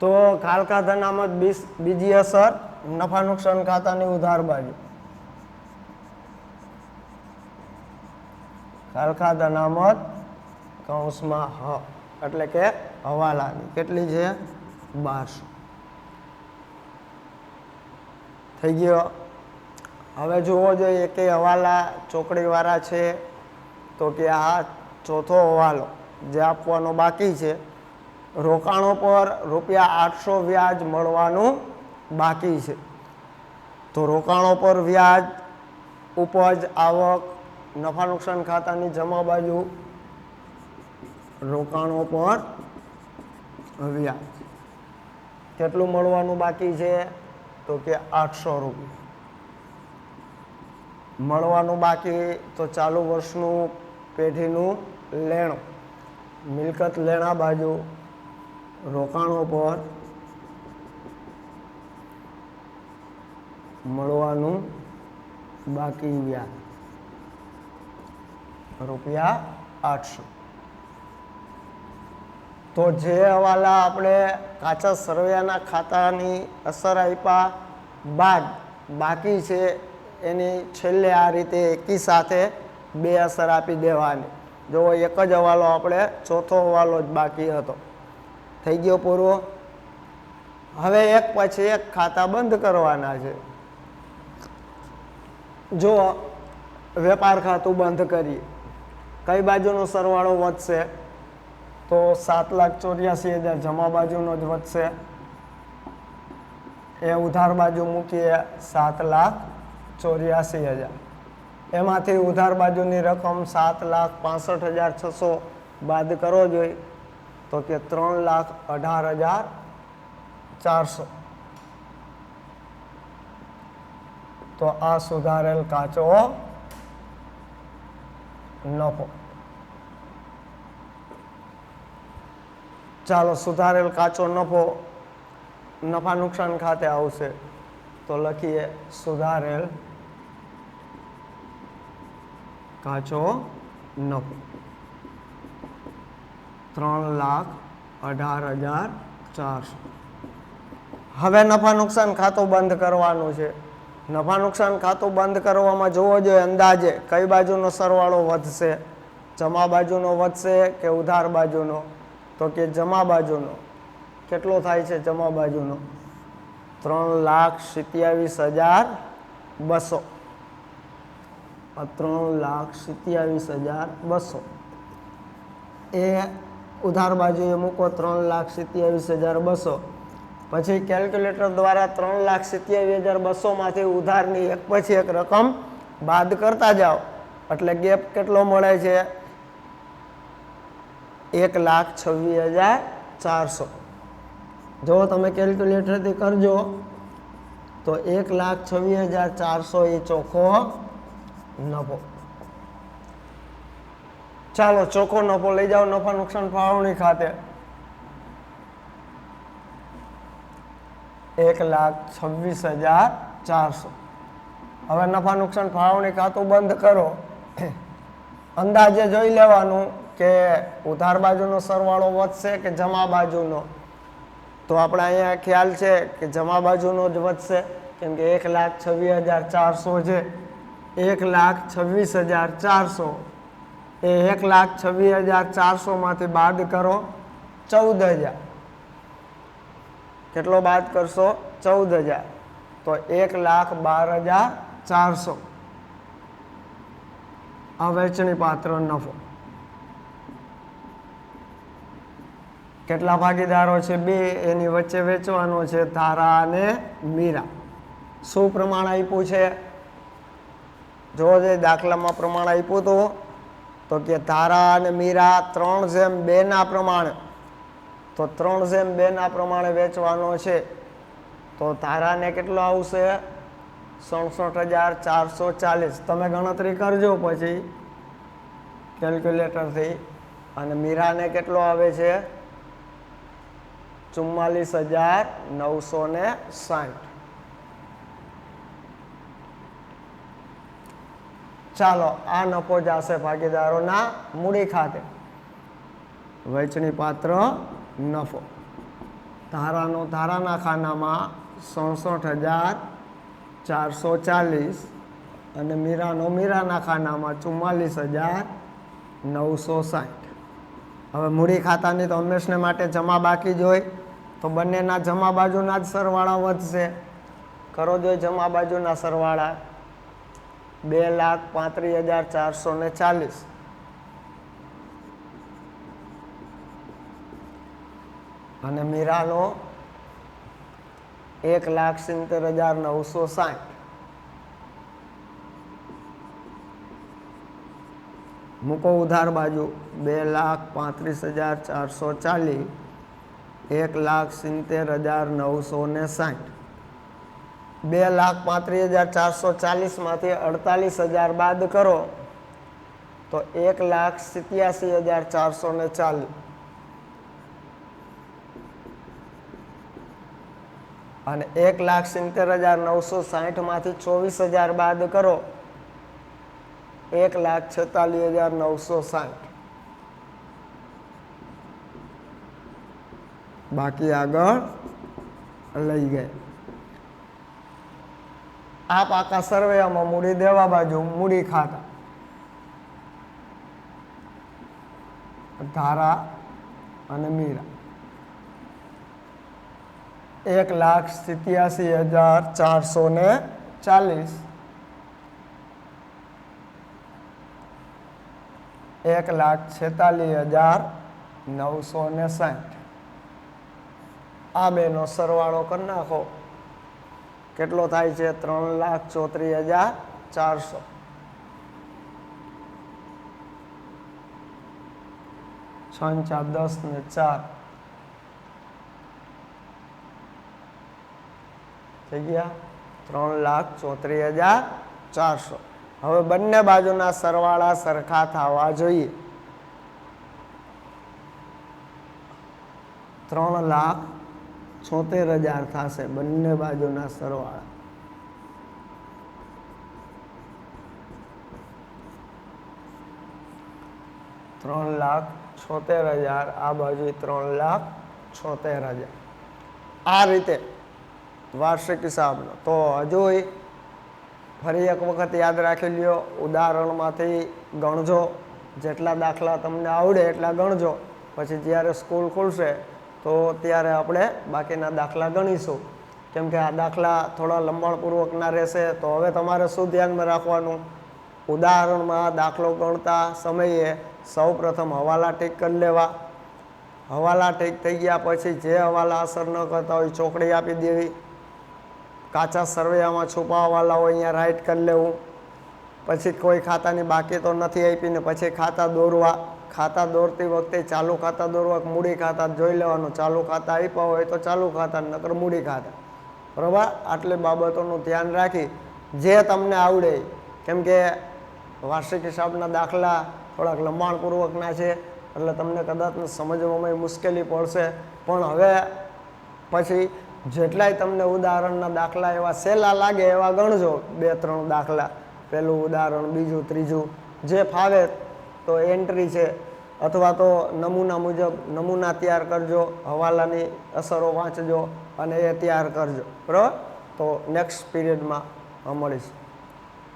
તો ખાલકા ધનામત બીજી અસર, નફા નુકસાન ખાતાની ઉધાર બાજુ. ખાલકા ધનામત કૌંસમાં હ, એટલે કે હવાલાની. કેટલી છે? બારસો. થઈ ગયો. હવે જોવો જોઈએ કે હવાલા ચોકડીવાળા છે, તો કે આ ચોથો હવાલો જે આપવાનો બાકી છે રોકાણો પર રૂપિયા આઠસો વ્યાજ મળવાનું બાકી છે. તો રોકાણો પર વ્યાજ, ઉપજ, આવક, નફા નુકસાન ખાતાની જમા બાજુ રોકાણો પર વ્યાજ. કેટલું મળવાનું બાકી છે? તો કે આઠસો રૂપિયા. મળવાનું બાકી તો ચાલુ વર્ષનું પેઢીનું લેણું. મિલકત લેણા બાજુ રોકાણો પર મળવાનું બાકી વ્યાજ રૂપિયા આઠસો. તો જે હવાલા આપણે કાચા સરવૈયાના ખાતાની અસર આપ્યા બાદ બાકી છે એની છેલ્લે આ રીતે એકી સાથે બે અસર આપી દેવાની. જો એક જ હવાલો આપણે ચોથો હવાલો જ બાકી હતો. થઈ ગયો પૂરો. હવે એક પછી એક ખાતા બંધ કરવાના છે. જો વેપાર ખાતું બંધ કરીએ કઈ બાજુનો સરવાળો વધશે? તો સાત લાખ ચોર્યાસી હજાર જમા બાજુનો જ વધશે. એ ઉધાર બાજુ મૂકીએ સાત લાખ ચોર્યાસી હજાર. એમાંથી ઉધાર બાજુની રકમ સાત લાખ પાસઠ હજાર છસો બાદ કરવો જોઈએ તો કે ત્રણ લાખ અઢાર હજાર ચારસો તો આ સુધારેલ કાચો નફો ચાલો સુધારેલ કાચો નફો નફા નુકસાન ખાતે આવશે તો લખીએ સુધારેલ કાચો નફો ત્રણ લાખ અઢાર હજાર ચારસો. હવે નફા નુકસાન ખાતું બંધ કરવાનું છે. નફા નુકસાન ખાતું બંધ કરવામાં જોવો જોઈએ અંદાજે કઈ બાજુનો સરવાળો વધશે? જમા બાજુનો વધશે કે ઉધાર બાજુનો? તો કે જમા બાજુનો? કેટલો થાય છે જમા બાજુનો? ત્રણ લાખ સિત્યાવીસ હજાર બસો. ત્રણ લાખ સિત્યાવીસ હજાર બસો. એ ઉધાર બાજુએ મૂકો ત્રણ લાખ સિત્યાવીસ હજાર બસો. પછી કેલ્ક્યુલેટર દ્વારા ત્રણ લાખ સિત્યાવીસ હજાર બસોમાંથી ઉધારની એક પછી એક રકમ બાદ કરતા જાઓ. એટલે ગેપ કેટલો મળે છે? એક લાખ છવ્વીસ હજાર ચારસો. જો તમે કેલ્ક્યુલેટરથી કરજો, તો એક લાખ છવ્વીસ હજાર ચારસો એ ચોખ્ખો નફો. ચાલો ચોખ્ખો નફો, લઈ જાઓ નફા, નુકસાન ફાળવણી ખાતે. એક લાખ છવ્વીસ હજાર ચારસો. હવે નફા, નુકસાન ફાળવણી ખાતું બંધ કરો. અંદાજે જોઈ લેવાનું કે ઉધાર બાજુનો સરવાળો વધશે કે જમા બાજુનો? તો આપણે અહીંયા ખ્યાલ છે કે જમા બાજુનો જ વધશે, કેમ કે એક લાખ છવ્વીસ હજાર ચારસો છે. એક લાખ છવ્વીસ હજાર ચારસો. એ એક લાખ છવ્વીસ હજાર ચારસોમાંથી બાદ કરો ચૌદ હજાર. કેટલો બાદ કરશો? ચૌદ હજાર. તો એક લાખ બાર હજાર ચારસો. આ વેચણી પાત્ર નફો. કેટલા ભાગીદારો છે? બે. એની વચ્ચે વેચવાનો છે તારા અને મીરા. શું પ્રમાણ આપ્યું છે? જે દાખલામાં પ્રમાણ આપ્યું હતું. તો કે તારા અને મીરા ત્રણ જેમ બેના પ્રમાણે. તો ત્રણ જેમ બેના પ્રમાણે વેચવાનો છે. તો તારાને કેટલો આવશે? સડસઠ હજાર ચારસો ચાલીસ. તમે ગણતરી કરજો પછી કેલ્ક્યુલેટરથી. અને મીરાને કેટલો આવે છે? ચુમ્માલીસ હજાર નવસો ને સાઠ. ચાલો, આ નફો જશે ભાગીદારોના મૂડી ખાતે. વહેંચણી પાત્ર નફો. ધારાનો, ધારાના ખાનામાં સડસઠ હજાર ચારસો ચાલીસ અને મીરાનો, મીરાના ખાનામાં ચુમ્માલીસ હજાર નવસો સાઠ. હવે મૂડી ખાતાની તો હંમેશને માટે જમા બાકી જોઈ તો બંનેના જમા બાજુના જ સરવાળા વધશે. કરો જોઈ જમા બાજુના સરવાળા. બે લાખ પાંત્રીસ હજાર ચારસો ને ચાલીસ. અને મીરાનો એક લાખ સિત્તેર હજાર નવસો સાઠ. મૂકો ઉધાર બાજુ, બે લાખ પાંત્રીસ હજાર ચારસો ચાલીસ એક લાખ સિત્તેર હજાર નવસો ને સાઠ. બે લાખ પાંત્રીસ હજાર ચારસો ચાલીસમાંથી અડતાલીસ હજાર બાદ કરો તો એક લાખ સિત્યાસી હજાર ચારસો ને ચાલીસ. અને એક લાખ સિત્તેર હજાર નવસો સાહીઠમાંથી ચોવીસ હજાર બાદ કરો. એક લાખ છેતાલીસ હજાર નવસો સાઠ બાકી આગળ લઈ ગયા. આ પાકા સર્વેમાં મૂડી દેવા બાજુ મૂડી ખાતા. ધારા અને મીરા. એક લાખ સિત્યાસી હજાર ચારસો ને ચાલીસ. એક લાખ છેતાલીસ હજાર નવસો ને સાઠ. આ બેનો સરવાળો કરી નાખો. કેટલો થાય છે? ત્રણ લાખ ચોત્રીસ હજાર ચારસો. છ ચાર, દસ ને ચાર. થઈ ગયા? ત્રણ લાખ ચોત્રીસ હજાર ચારસો. હવે બંને બાજુના સરવાળા સરખા થવા જોઈએ. ત્રણ લાખ છોતેર હજાર થશે બંને બાજુના સરવાળા. ત્રણ લાખ છોતેર હજાર, આ બાજુ ત્રણ લાખ છોતેર હજાર. આ રીતે વાર્ષિક હિસાબનો. તો હજુ ફરી એક વખત યાદ રાખી લ્યો, ઉદાહરણમાંથી ગણજો. જેટલા દાખલા તમને આવડે એટલા ગણજો. પછી જ્યારે સ્કૂલ ખુલશે તો ત્યારે આપણે બાકીના દાખલા ગણીશું. કેમ કે આ દાખલા થોડા લંબાણપૂર્વકના રહેશે, તો હવે તમારે શું ધ્યાનમાં રાખવાનું? ઉદાહરણમાં દાખલો ગણતા સમયે સૌ પ્રથમ હવાલા ટીક કરી લેવા. હવાલા ટીક થઈ ગયા પછી જે હવાલા અસર ન કરતા હોય ચોકડી આપી દેવી. કાચા સરવૈયામાં છુપાવવાવાળા હોય અહીંયા રાઈટ કરી લેવું. પછી કોઈ ખાતાની બાકી તો નથી આપીને પછી ખાતા દોરવા. ખાતા દોરતી વખતે ચાલુ ખાતા દોરવા મૂડી ખાતા જોઈ લેવાનું. ચાલુ ખાતા આપ્યા હોય તો ચાલુ ખાતા નકર મૂડી ખાતા. બરાબર? આટલી બાબતોનું ધ્યાન રાખી જે તમને આવડે, કેમ કે વાર્ષિક હિસાબના દાખલા થોડાક લંબાણપૂર્વકના છે, એટલે તમને કદાચ સમજવામાં મુશ્કેલી પડશે. પણ હવે પછી જેટલાય તમને ઉદાહરણના દાખલા એવા સહેલા લાગે એવા ગણજો, બે, ત્રણ દાખલા. પહેલું ઉદાહરણ, બીજું, ત્રીજું. જે ફાવે તો એન્ટ્રી છે. અથવા તો નમૂના મુજબ નમૂના તૈયાર કરજો, હવાલાની અસરો વાંચજો અને એ તૈયાર કરજો. બરાબર? તો નેક્સ્ટ પીરિયડમાં મળીશું.